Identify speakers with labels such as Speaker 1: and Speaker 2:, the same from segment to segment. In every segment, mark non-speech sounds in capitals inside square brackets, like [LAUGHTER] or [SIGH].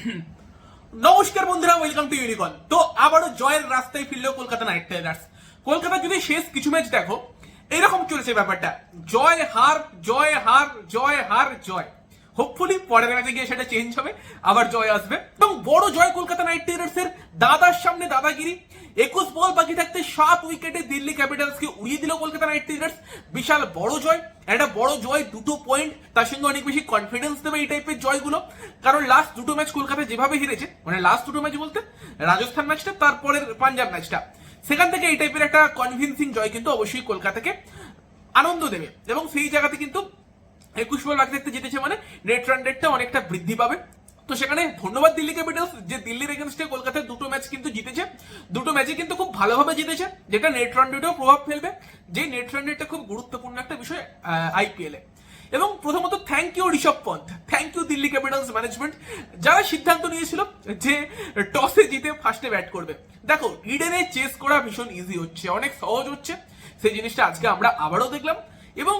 Speaker 1: [CLEARS THROAT] নমস্কার বন্ধুরা welcome to ইউনিকন তো আবারও জয়ের রাস্তায় ফিরল কলকাতা নাইট রাইডার্স কলকাতা যদি শেষ কিছু ম্যাচ দেখো, এরকম চলেছে ব্যাপারটা। জয় হার জয় হার জয় হার, জয়। হোপফুলি পরের ম্যাচে গিয়ে সেটা চেঞ্জ হবে, আবার জয় আসবে। এবং বড় জয় কলকাতা নাইট রাইডার্স এর দাদার সামনে দাদাগিরি। একুশ বল বাকি থাকতে সাত উইকেটে দিল্লি ক্যাপিটালসকে উড়িয়ে দিল কলকাতা নাইট রাইডার্স বিশাল বড় জয় একটা বড় জয়, দুটো পয়েন্ট তার সঙ্গে অনেক বেশি কনফিডেন্স দেবে এই টাইপের জয়গুলো। কারণ লাস্ট দুটো ম্যাচ কলকাতা যেভাবে হেরেছে মানে লাস্ট দুটো ম্যাচ বলতে রাজস্থান ম্যাচটা তারপরের পাঞ্জাব ম্যাচটা সেখান থেকে এই টাইপের একটা কনভিনসিং জয় কিন্তু অবশ্যই কলকাতাকে আনন্দ দেবে। এবং সেই জায়গাতে কিন্তু একুশ বল বাকি থাকতে জিতেছে মানে নেট রান রেটটা অনেকটা বৃদ্ধি পাবে। তো সেখানে ধন্যবাদ দিল্লি ক্যাপিটালস, যে দিল্লির এগেনস্টে কলকাতায় দুটো ম্যাচ কিন্তু জিতেছে। দুটো ম্যাচে কিন্তু খুব ভালোভাবে জিতেছে, যেটা নেট রান রেটেও প্রভাব ফেলবে, যে নেট রান রেটটা খুব গুরুত্বপূর্ণ একটা বিষয় আইপিএল এবং প্রথমত thank you Rishabh Pant thank you Delhi Capitals management যারা সিদ্ধান্ত নিয়েছিল যে টসে জিতে ফার্স্টে ব্যাট করবে। দেখো ইডেনে চেস করা ভীষণ ইজি হচ্ছে, অনেক সহজ হচ্ছে। সেই জিনিসটা আজকে আমরা আবারও দেখলাম। এবং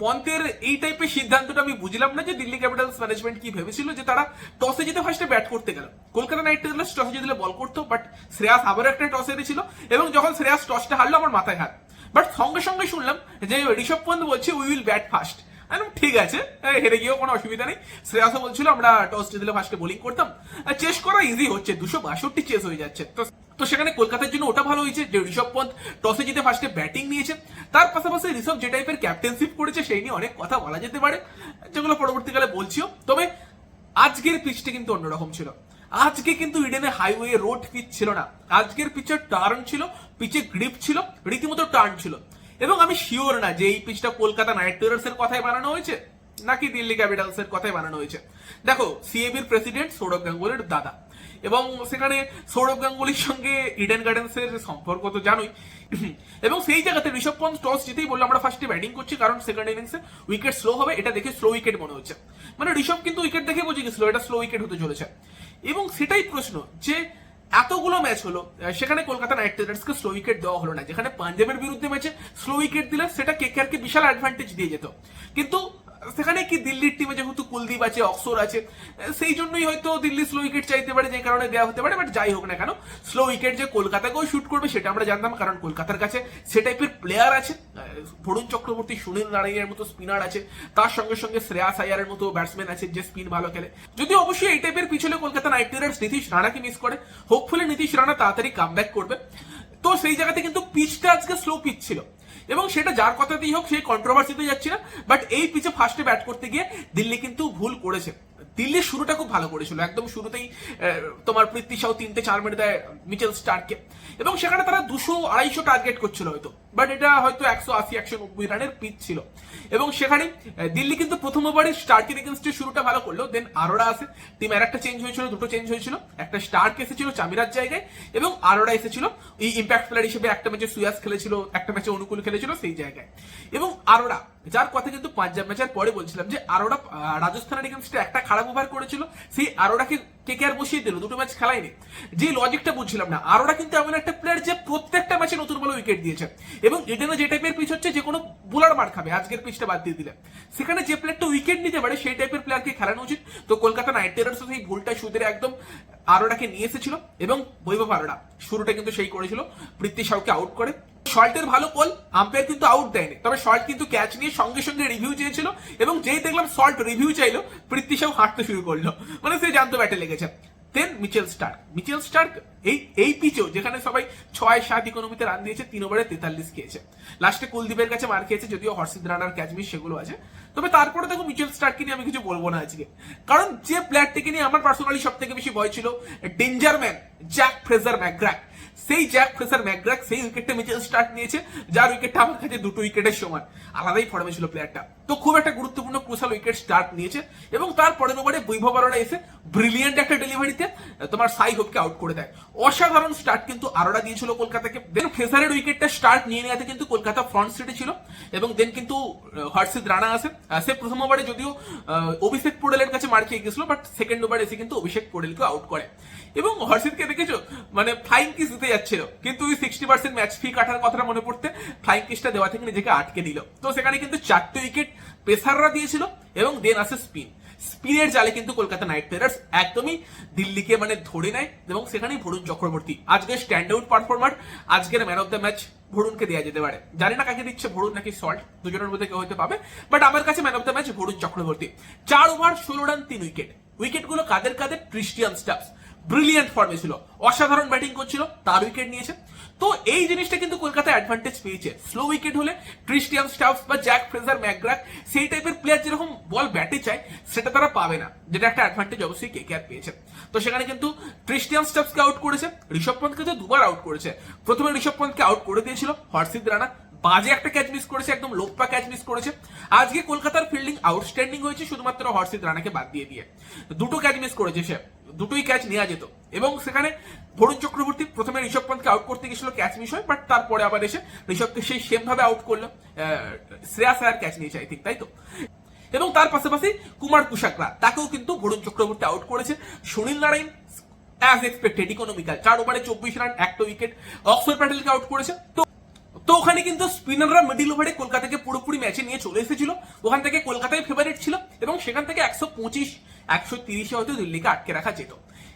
Speaker 1: পন্থের এই টাইপের সিদ্ধান্তটা আমি বুঝলাম না যে দিল্লি ক্যাপিটালস ম্যানেজমেন্ট কি ভেবেছিল যে তারা টসে জিতে ফার্স্টে ব্যাট করতে গেল। কলকাতা নাইট রাইডার্স টসে জিতলে বল করতো বাট শ্রেয়াস আবারও একটা টস এনেছিল এবং যখন শ্রেয়াস টসটা হারলো আমার মাথায় হাত। বাট সঙ্গে সঙ্গে শুনলাম যে ঋষভ পন্থ বলছে উই উইল ব্যাট ফার্স্ট ঠিক আছে। হেরে গিয়েও কোনো অসুবিধা নেই। শ্রেয়াসও বলছিল, আমরা টস জিতলে ফার্স্টে বোলিং করতাম। চেস করা ইজি হচ্ছে, দুশো বাষট্টি চেস হয়ে যাচ্ছে। তো তো সেখানে কলকাতার জন্য ওটা ভালো হয়েছে যে ঋষভ পন্থ টসে জিতে ফার্স্টে ব্যাটিং নিয়েছে। তার পাশাপাশি ঋষভ যে টাইপের ক্যাপ্টেনশিপ করেছে, সেই নিয়ে অনেক কথা বলা যেতে পারে, যেগুলো পরবর্তীকালে বলছিও। তবে আজকের পিচটা কিন্তু অন্যরকম ছিল। আজকে কিন্তু ইডেনে হাইওয়ে রোড পিচ ছিল না। আজকের পিচের টার্ন ছিল পিচে গ্রিপ ছিল, রীতিমতো টার্ন ছিল। এবং আমি শিওর না যে এই পিচটা কলকাতা নাইট রাইডার্স এর কথাই বানানো হয়েছে, নাকি দিল্লি ক্যাপিটালস এর কথাই বানানো হয়েছে। দেখো সিএবির প্রেসিডেন্ট সৌরভ গাঙ্গুলির দাদা। এবং সেখানে সৌরভ গাঙ্গুলির সঙ্গে ইডেন গার্ডেন্স এর সম্পর্ক তো জানোই। এবং সেই জায়গাতে ঋষভ পন্থ টস জিতেই বলল, আমরা ফার্স্টে ব্যাটিং করছি, কারণ সেকেন্ড ইনিংসে উইকেট স্লো হবে, এটা দেখে স্লো উইকেট মনে হচ্ছে। মানে ঋষভ কিন্তু উইকেট দেখে বুঝে গেছিল, এটা স্লো উইকেট হতে চলেছে। এবং সেটাই প্রশ্ন যে এতগুলো ম্যাচ হলো সেখানে কলকাতা নাইট রাইডার্সকে স্লো উইকেট দেওয়া হলো না। যেখানে পাঞ্জাবের বিরুদ্ধে ম্যাচে স্লো উইকেট দিলে সেটা কেকেআরকে বিশাল অ্যাডভান্টেজ দিয়ে যেত। কিন্তু সেখানে কি দিল্লির টিমে যেহেতু কুলদীপ আছে, অক্সর আছে, সেই জন্যই হয়তো দিল্লি স্লো উইকেট চাইতে পারে, যে কারণে দেওয়া হতে পারে বাট যাই হোক না কেন স্লো উইকেট যে কলকাতাকেও শুট করবে সেটা আমরা জানতাম, কারণ কলকাতার কাছে সে টাইপের প্লেয়ার আছে। ভরুণ চক্রবর্তী, সুনীল নারায়ণের মতো স্পিনার আছে, তার সঙ্গে সঙ্গে শ্রেয়াস আয়ারের মতো ব্যাটসম্যান আছে, যে স্পিন ভালো খেলে। যদিও অবশ্যই এই টাইপের পিছনে কলকাতা নাইট রাইডার্স নীতিশ রানাকে মিস করে হোপফুলি নীতিশ রানা তাড়াতাড়ি কাম করবে। তো সেই জায়গাতে কিন্তু পিচটা আজকে স্লো পিচ ছিল। এবং সেটা যার কথাতেই হোক সেই কন্ট্রোভার্সিতে যাচ্ছি না। বাট এই পিচে ফার্স্টে ব্যাট করতে গিয়ে দিল্লি কিন্তু ভুল করেছে। দিল্লির শুরুটা খুব ভালো করেছিল। একদম শুরুতেই তোমার পৃথ্বী সাউ তিনটে চার মেরে দেয় মিচেল স্টারকে এবং সেখানে তারা দুশো আড়াইশো টার্গেট করছিল হয়তো। বাট এটা হয়তো একশো আশি, একশো নব্বই রানের পিচ ছিল। এবং সেখানে দিল্লি কিন্তু প্রথম ওভারে স্টার্কের এগেনস্টে শুরুটা ভালো করল। দেন আরোরা আসে। টিম আর একটা চেঞ্জ হয়েছিল, দুটো চেঞ্জ হয়েছিল। একটা স্টার্ক এসেছিল চামিরার জায়গায় এবং আরোরা এসেছিল। এই ইম্প্যাক্ট প্লেয়ার হিসেবে একটা ম্যাচে সুয়াস খেলেছিল, একটা ম্যাচে অনুকূল খেলেছিল সেই জায়গায়। এবং আরোরা যার কথা কিন্তু পাঞ্জাব ম্যাচের পরে বলছিলাম যে আরোরা রাজস্থানের এগেনস্টে একটা খারাপ ওভার করেছিল, সেই আরোরাকে কে কে আর বসিয়ে দিল? দুটো ম্যাচ খেলায়নি যে লজিকটা বুঝছিলাম না আরোরা কিন্তু এমন একটা প্লেয়ার যে প্রত্যেকটা ম্যাচে নতুন বলে উইকেট দিয়েছে। এবং ইডেনে যে টাইপের পিচ হচ্ছে, যে কোনো বোলার মার খাবে, আজকের পিচটা বাদ দিয়ে দিলে সেখানে যে প্লেয়ারটা উইকেট নিতে পারে, সেই টাইপের প্লেয়ারকে খেলানো উচিত। তো কলকাতা নাইট রাইডার্স সেই ভুলটা সুদের একদম আরোরাকে নিয়ে এসেছিল। এবং বৈভব আরোরা শুরুটা কিন্তু সেই করেছিল। পৃথ্বী সাউকে আউট করে। শল্টের ভালো কল আম্পায়ার কিন্তু আউট দেয়নি। তবে শল্ট কিন্তু ক্যাচ নিয়ে সঙ্গে সঙ্গে রিভিউ চেয়েছিল এবং যেই দেখলাম শল্ট রিভিউ চাইলো পৃথ্বী সাউ হাঁটতে শুরু করল। মানে সে জানতো ব্যাটে লেগেছে। Then Mitchell Starc Mitchell Starc এই এই পিচেও যেখানে সবাই ছয়, সাত ইকোনমিতে রান দিয়েছে, তিন ওভারে তেতাল্লিশ খেয়েছে। লাস্টে কুলদীপের কাছে মার খেয়েছে, যদিও হর্ষিদ রানার ক্যাচ মিস সেগুলো আছে। তবে তারপরে দেখো মিচেল স্টার্ককে নিয়ে আমি কিছু বলব না আজকে। কারণ যে প্লেয়ারটিকে নিয়ে আমার পার্সোনালি সব থেকে বেশি ভয় ছিল danger man Jake Fraser McGurk সেই জ্যাক ফ্রেসার ম্যাকগ্র্যাক সেই উইকেটটা মেচে স্টার্ট নিয়েছে, যার উইকেটটা আমার কাছে দুটো উইকেটের সময় আলাদাই ফর্মে ছিল প্লেয়ারটা তো খুব একটা গুরুত্বপূর্ণ ক্রুশাল উইকেট স্টার্ট নিয়েছে এবং তার পরের ওভারে বৈভব আরোরা এসে ব্রিলিয়েন্ট একটা ডেলিভারিতে তোমার সাই হোপকে আউট করে দেয়। অসাধারণ স্টার্ট কিন্তু আরোরা দিয়েছিল কলকাতাকে। দেন ফেসারের উইকেটটা স্টার্ট নিয়ে নেওয়াতে কিন্তু কলকাতা ফ্রন্ট স্ট্রিটে ছিল এবং দেন কিন্তু হর্ষিত রানা আসে। সে প্রথম ওভারে যদিও অভিষেক পোডেলের কাছে মার খেয়ে গেছিল বাট সেকেন্ড ওভারে এসে কিন্তু অভিষেক পোডেলকে আউট করে। এবং হর্ষিতকে দেখেছ? মানে ফ্লাইং কিস দিতে যাচ্ছিল। কিন্তু ওই সিক্সটি পার্সেন্ট ম্যাচ ফি কাটার কথাটা মনে পড়তে ফ্লাইং কিসটা দেওয়া থেকে নিজেকে আটকে দিল। তো সেখানে কিন্তু চারটে উইকেট পেসাররা দিয়েছিল এবং দেন আসে স্পিন। স্পিনের জালে কিন্তু কলকাতা নাইট রাইডার্স একদমই দিল্লিকে মানে ধরে নেয় এবং সেখানেই ভরুণ চক্রবর্তী। আজকে স্ট্যান্ড আউট পারফর্মার আজকের ম্যান অফ দ্য ম্যাচ ভরুণকে দেওয়া যেতে পারে। জানি না কাকে দিচ্ছে ভরুণ নাকি সল্ট দুজনের মধ্যে কেউ হতে পাবে বাট আমার কাছে man of the match Varun Chakravarthy. চার ওভার ষোলো রান তিন উইকেট উইকেটগুলো কাদের কাদের? ক্রিস্টিয়ান স্টাফস ব্রিলিয়ান্ট ফর্মে ছিল। অসাধারণ ব্যাটিং করছিল তার উইকেট নিয়েছে। তো এই জিনিসটা কিন্তু কলকাতা অ্যাডভান্টেজ পেয়েছে। স্লো উইকেট হলে ক্রিস্টিয়ান স্টাফ বা জ্যাক ফ্রেজার ম্যাকগ্রাক সেই টাইপের প্লেয়ার যেরকম বল ব্যাটে চায়, সেটা তারা পাবে না। যেটা একটা অ্যাডভান্টেজ অবশ্যই কে কে পেয়েছে। তো সেখানে কিন্তু ক্রিস্টিয়ান স্টাফকে আউট করেছে, ঋষভ পন্থকে তো দুবার আউট করেছে। প্রথমে ঋষভ পন্থকে আউট করে দিয়েছিল হর্ষিত রানা বাজে একটা ক্যাচ মিস করেছে একদম লোকপা ক্যাচ মিস করেছে। আজকে কলকাতার ফিল্ডিং আউটস্ট্যান্ডিং হয়েছে শুধুমাত্র হর্ষিত রানাকে বাদ দিয়ে দিয়ে। দুটো ক্যাচ মিস করেছে সে দুটোই ক্যাচ নেওয়া যেত। এবং সেখানে বরুণ চক্রবর্তী প্রথমে ঋষভ পন্থকে আউট করতে গেছিল ক্যাচ মিস হয় বাট তারপরে আবার এসে ঋষভকে সেই সেম ভাবে আউট করল। আহ, শ্রেয়াস আয়ার ক্যাচ নিয়েছে আই থিঙ্ক তাই তো? এবং তার পাশাপাশি কুমার কুশাকরা তাকেও কিন্তু বরুণ চক্রবর্তী আউট করেছে। Sunil Narine as expected economical চার ওভারে চব্বিশ রান একটা উইকেট অক্সফোর্ড প্যাটেলকে আউট করেছে। তো ওখানে কিন্তু স্পিনাররা মিডিল ওভারে কলকাতাকে পুরোপুরি ম্যাচে নিয়ে চলে এসেছিল। ওখান থেকে কলকাতায় ফেভারিট ছিল এবং সেখান থেকে একশো পঁচিশ, একশো তিরিশে হয়তো দিল্লিকে আটকে রাখা যেত।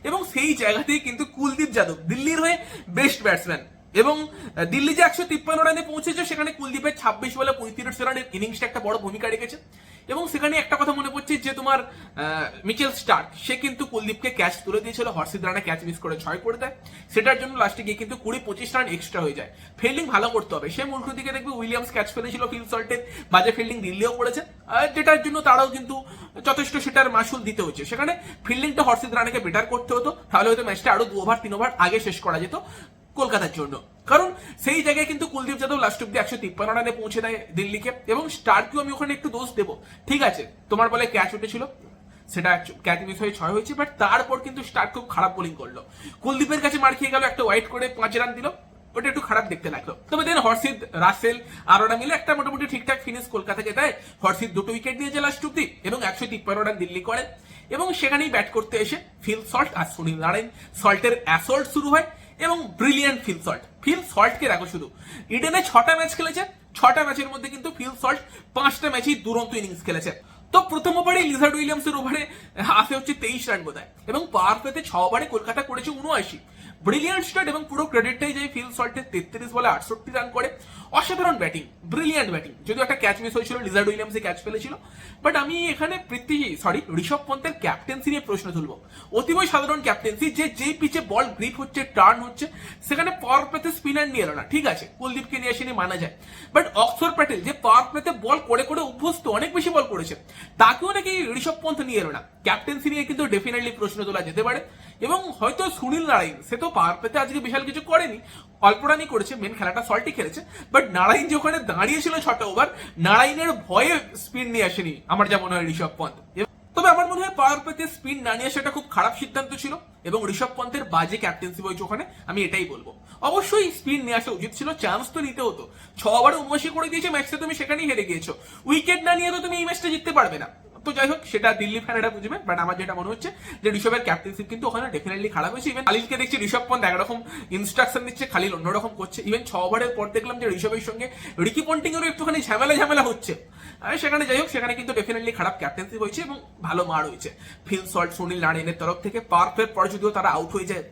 Speaker 1: এবং সেই জায়গাতেই কিন্তু কুলদীপ যাদব, দিল্লির হয়ে বেস্ট ব্যাটসম্যান এবং দিল্লি যে একশো তিপ্পান্ন রানে পৌঁছেছে, সেখানে কুলদীপের ছাব্বিশ বলে পঁয়ত্রিশ রানের ইনিংসটা একটা বড় ভূমিকা রেখেছে। এবং সেখানে একটা কথা মনে পড়ছে যে, তোমার মিচেল স্টার্ক, সে কিন্তু কুলদীপকে ক্যাচ তুলে দিয়েছিল, হর্ষিত রানে ক্যাচ মিস করে ছয় করে দেয়। সেটার জন্য লাস্টে গিয়ে কিন্তু কুড়ি পঁচিশ রান এক্সট্রা হয়ে যায়। ফিল্ডিং ভালো করতে হবে। সে উল্টো দিকে দেখবে, উইলিয়ামস ক্যাচ ফেলেছিল ফিল সল্টের, বাজে ফিল্ডিং দিল্লিও করেছে। যেটার জন্য তারাও কিন্তু যথেষ্ট সেটার মাসুল দিতে হচ্ছে। সেখানে ফিল্ডিংটা হর্ষিত রানাকে বেটার করতে হতো। তাহলে হয়তো ম্যাচটা আরও দু ওভার তিন ওভার আগে শেষ করা যেত। কলকাতার জন্য। কারণ সেই জায়গায় কিন্তু কুলদীপ যাদব লাস্ট অব্দি একশো তিপ্পান্ন রানে পৌঁছে দেয় দিল্লিকে, এবং স্টারকেও আমি ওখানে একটু দোষ দেবো। ঠিক আছে, তোমার বলে ক্যাচ উঠেছিল, সেটা ক্যাচ মিস হয়ে ছয় হয়েছে বাট তারপর কিন্তু স্টার্ক খুব খারাপ বোলিং করল। কুলদীপের কাছে মার খেয়ে গেল, একটা ওয়াইট করে পাঁচ রান দিল, ওটা একটু খারাপ দেখতে লাগল। তবে দেন হর্ষিত, রাসেল আর ওরা মিলে একটা মোটামুটি ঠিকঠাক ফিনিশ কলকাতাকে দেয় হর্ষিত দুটো উইকেট দিয়েছে লাস্ট অব্দি, এবং একশো তিপ্পান্ন রান দিল্লি করে। এবং সেখানেই ব্যাট করতে এসে ফিল সল্ট আর সুনীল নারায়ণ, সল্টের অ্যাসল্ট শুরু হয়। এবং ব্রিলিয়ান্ট ফিল সল্ট ফিল সল্টকে রাখো শুধু। ইডেনে ছটা ম্যাচ খেলেছে, ছটা ম্যাচের মধ্যে কিন্তু ফিল সল্ট পাঁচটা ম্যাচেই দুরন্ত ইনিংস খেলেছে। তো প্রথম ওভারে লিজার্ড উইলিয়ামসের ওভারে আসে হচ্ছে তেইশ রান বোধ এবং পাওয়ার পেতে ছ ওভারে কলকাতা করেছে উনআশি। ব্রিলিয়ান্ট স্টার্ট এবং পুরো ক্রেডিটটাই যায় ফিল সল্টের তেত্রিশ বলে আটষট্টি রান করে। অসাধারণ ব্যাটিং, ব্রিলিয়ান্ট ব্যাটিং। যদিও একটা ক্যাচ মিস হয়েছিল, লিজার্ড উইলিয়ামসে ক্যাচ ফেলেছিল। বাট আমি এখানে প্রীতি সরি ঋষভ পন্থের ক্যাপ্টেন্সি নিয়ে প্রশ্ন তুলবো। অতিবই সাধারণ ক্যাপ্টেন্সি যে যেই পিচে বল গ্রিপ হচ্ছে টার্ন হচ্ছে, সেখানে পাওয়ার প্লেতে স্পিনার নিয়ে এলো না। ঠিক আছে, কুলদীপকে নিয়ে আসেনি, মানা যায়। বাট অক্সফোর্ড প্যাটেল, যে পাওয়ার প্লেতে বল করে করে অভ্যস্ত, অনেক বেশি বল করেছে, তাকেও নাকি ঋষভ পন্থ নিয়ে এলো না। ক্যাপ্টেন্সি নিয়ে কিন্তু ডেফিনেটলি প্রশ্ন তোলা যেতে পারে। এবং হয়তো সুনীল নারায়ণ, সে তো পাওয়ার প্লেতে আজকে বিশাল কিছু করেনি। অল্প রানই করেছে মেন খেলাটা সল্টই খেলেছে। বাট নারায়ণ যে ওখানে দাঁড়িয়েছিল ছটা ওভার নারায়ণের ভয়ে স্পিন নিয়ে আসেনি, আমার যা মনে হয় ঋষভ পন্থ। তবে আমার মনে হয় পাওয়ার পেতে স্পিন না নিয়ে সেটা খুব খারাপ সিদ্ধান্ত ছিল, এবং ঋষভ পন্থের বাজে ক্যাপ্টেন্সি বইছে ওখানে, আমি এটাই বলব। অবশ্যই স্পিন নিয়ে আসা উচিত ছিল চান্স তো নিতে হতো। ছ ওভারে উনআশি করে দিয়েছে ম্যাচটা তুমি সেখানেই হেরে গিয়েছো। উইকেট না নিয়ে তো তুমি এই ম্যাচটা জিততে পারবে না। তো যাই হোক, সেটা দিল্লি ফ্যানেরা বুঝবে বাট আমার যেটা মনে হচ্ছে যে ঋষভের ক্যাপ্টেন্সি কিন্তু ওখানে ডেফিনেটলি খারাপ হয়েছে। ইভেন খালিলকে দেখছি ঋষভ পন্থ একরকম ইনস্ট্রাকশন দিচ্ছে, খালিল অন্যরকম করছে। ইভেন ছ ওভারের পর দেখলাম যে ঋষভের সঙ্গে রিকি পন্টিং এরও একটুখানি ঝামেলা ঝামেলা হচ্ছে। সেখানে যাই হোক, সেখানে কিন্তু ডেফিনেটলি খারাপ ক্যাপ্টেন্সি হয়েছে এবং ভালো মার হয়েছে। ফিল সল্ট, সুনীল নারায়ণের তরফ থেকে প্লের পর যদিও তারা আউট হয়ে যায়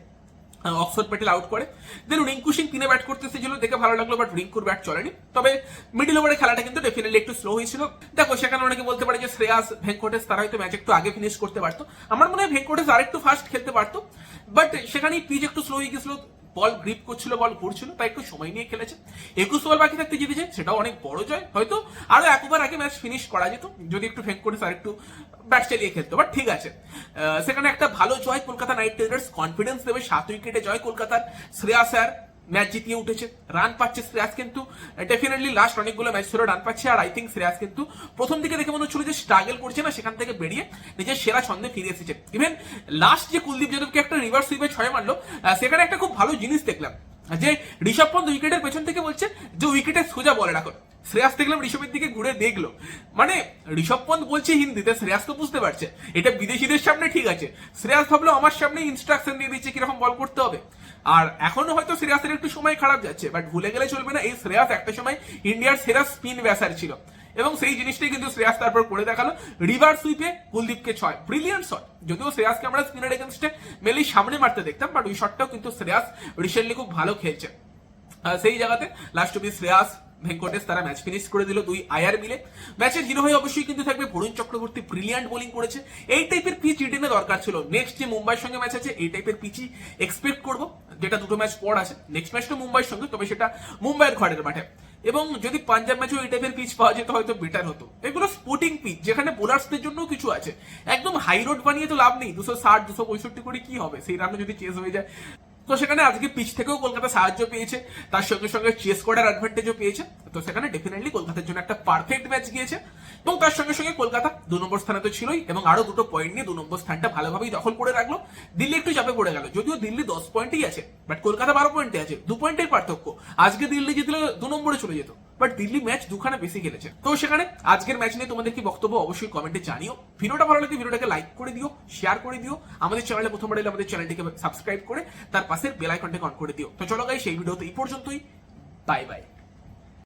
Speaker 1: অক্সফোর্ড প্যাটেল আউট করে। দেন রিঙ্কু সিং তিনে ব্যাট করতে এসেছিল, দেখে ভালো লাগল বাট রিঙ্কুর ব্যাট চলেনি। তবে মিডিল ওভারে খেলাটা কিন্তু ডেফিনেটলি একটু স্লো হয়েছিল। দেখো, সেখানে অনেকে বলতে পারে যে শ্রেয়াস, ভেঙ্কটেশ, তারা হয়তো ম্যাচ একটু আগে ফিনিশ করতে পারতো। আমার মনে হয় ভেঙ্কটেশ আরেকটু ফাস্ট খেলতে পারতো বাট সেখানে পিচ একটু স্লো হয়ে গেছিল। বল গ্রিপ করছিল, বল ঘুরছিল, তাই একটু সময় নিয়ে খেলেছে। একুশ বল বাকি থাকতে জিতেছে, সেটাও অনেক বড় জয়। হয়তো আরও একবার আগে ম্যাচ ফিনিশ করা যেত, যদি একটু ফেক করে আর একটু ব্যাট চালিয়ে খেলতো বাট ঠিক আছে। সেখানে একটা ভালো জয় কলকাতা নাইট রাইডার্স কনফিডেন্স দেবে, সাত উইকেটে জয় কলকাতার, শ্রেয়া স্যার ম্যাচ জিতিয়ে উঠেছে রান পাচ্ছে শ্রেয়াস কিন্তু ডেফিনেটলি লাস্ট অনেকগুলো ম্যাচ ধরে রান পাচ্ছে, আর আই থিঙ্ক শ্রেয়াস কিন্তু প্রথম দিকে দেখে মনে হচ্ছিল যে স্ট্রাগল করছে না, সেখান থেকে বেরিয়ে নিজের সেরা ছন্দে ফিরে এসেছে। ইভেন লাস্ট যে কুলদীপ যাদবকে একটা রিভার্স সুইপে ছয় মারলো সেখানে একটা খুব ভালো জিনিস দেখলাম, যে ঋষভ পন্থ উইকেটের পেছন থেকে বলছে যে উইকেটে সোজা বলে রাখো। শ্রেয়াস দেখলাম ঋষভের দিকে ঘুরে দেখল। মানে ঋষভ পন্থ বলছে হিন্দিতে, শ্রেয়াস তো বুঝতে পারছে, এটা বিদেশিদের সামনে ঠিক আছে। শ্রেয়াস ভাবলো, আমার সামনে ইনস্ট্রাকশন দিয়ে দিচ্ছে, কীরকম বল করতে হবে? আর এখনও হয়তো শ্রেয়াসের একটু সময় খারাপ যাচ্ছে বাট ভুলে গেলে চলবে না। এই শ্রেয়াস একটা সময় ইন্ডিয়ার সেরা স্পিন ব্যাসার ছিল। এবং সেই জিনিসটাই কিন্তু শ্রেয়াস তারপর করে দেখাল রিভার সুইপে কুলদীপকে ছয়। Brilliant shot. যদিও শ্রেয়াসকে আমরা স্পিনার এগেনস্টে মেলি সামনে মারতে দেখতাম বাট ওই শটটাও কিন্তু শ্রেয়াস রিসেন্টলি খুব ভালো খেলছে। সেই জায়গাতে লাস্ট অব্দি শ্রেয়াস ভেঙ্কটেশ তারা ম্যাচ ফিনিশ করে দিল দুই আয়ার মিলে। ম্যাচের হিরো হয়ে অবশ্যই কিন্তু থাকবে বরুণ চক্রবর্তী ব্রিলিয়ান্ট বোলিং করেছে। এই টাইপের পিচ ইডেনে দরকার ছিল। নেক্সট যে মুম্বাইয়ের সঙ্গে ম্যাচ আছে, এই টাইপের পিচই এক্সপেক্ট করব। যেটা দুটো ম্যাচ পর আছে। নেক্সট ম্যাচটা মুম্বাইয়ের সঙ্গে, তবে সেটা মুম্বাইয়ের ঘরের মাঠে। এবং যদি পাঞ্জাব ম্যাচেও এই টাইপের পিচ পাওয়া যেত, হয়তো বেটার হতো। এগুলো স্পোর্টিং পিচ যেখানে বোলার্সদের জন্য কিছু আছে। একদম হাই রোড বানিয়ে তো লাভ নেই। দুশো ষাট, দুশো পঁয়ষট্টি করে কি হবে? সেই রানে যদি চেস হয়ে যায়। তো সেখানে আজকে পিচ থেকেও কলকাতা সাহায্য পেয়েছে। তার সঙ্গে সঙ্গে চেস করার অ্যাডভান্টেজও পেয়েছে। তো সেখানে ডেফিনেটলি কলকাতার জন্য একটা পারফেক্ট ম্যাচ গিয়েছে। এবং তার সঙ্গে সঙ্গে কলকাতা দু নম্বর স্থানে তো ছিলই এবং আরও দুটো পয়েন্ট নিয়ে দু নম্বর স্থানটা ভালোভাবেই দখল করে রাখল। দিল্লি একটু চাপে পড়ে গেল। যদিও দিল্লি দশ পয়েন্টই আছে বাট কলকাতা বারো পয়েন্টে আছে। দু পয়েন্টের পার্থক্য। আজকে দিল্লি জিতলে দু নম্বরে চলে যেত। বাট দিল্লি ম্যাচ দুখানা বেশি খেলেছে। তো সেখানে আজকের ম্যাচ নিয়ে তোমাদের কি বক্তব্য অবশ্যই কমেন্টে জানিও। ভিডিওটা ভালো লাগে, ভিডিওটাকে লাইক করে দিও শেয়ার করে দিও। আমাদের চ্যানেলে প্রথমবার এলে আমাদের চ্যানেলটিকে সাবস্ক্রাইব করে, তার পাশের বেল আইকনটাকে অন করে দিও। তো চলো গাই সেই ভিডিওতে এই পর্যন্তই। Bye bye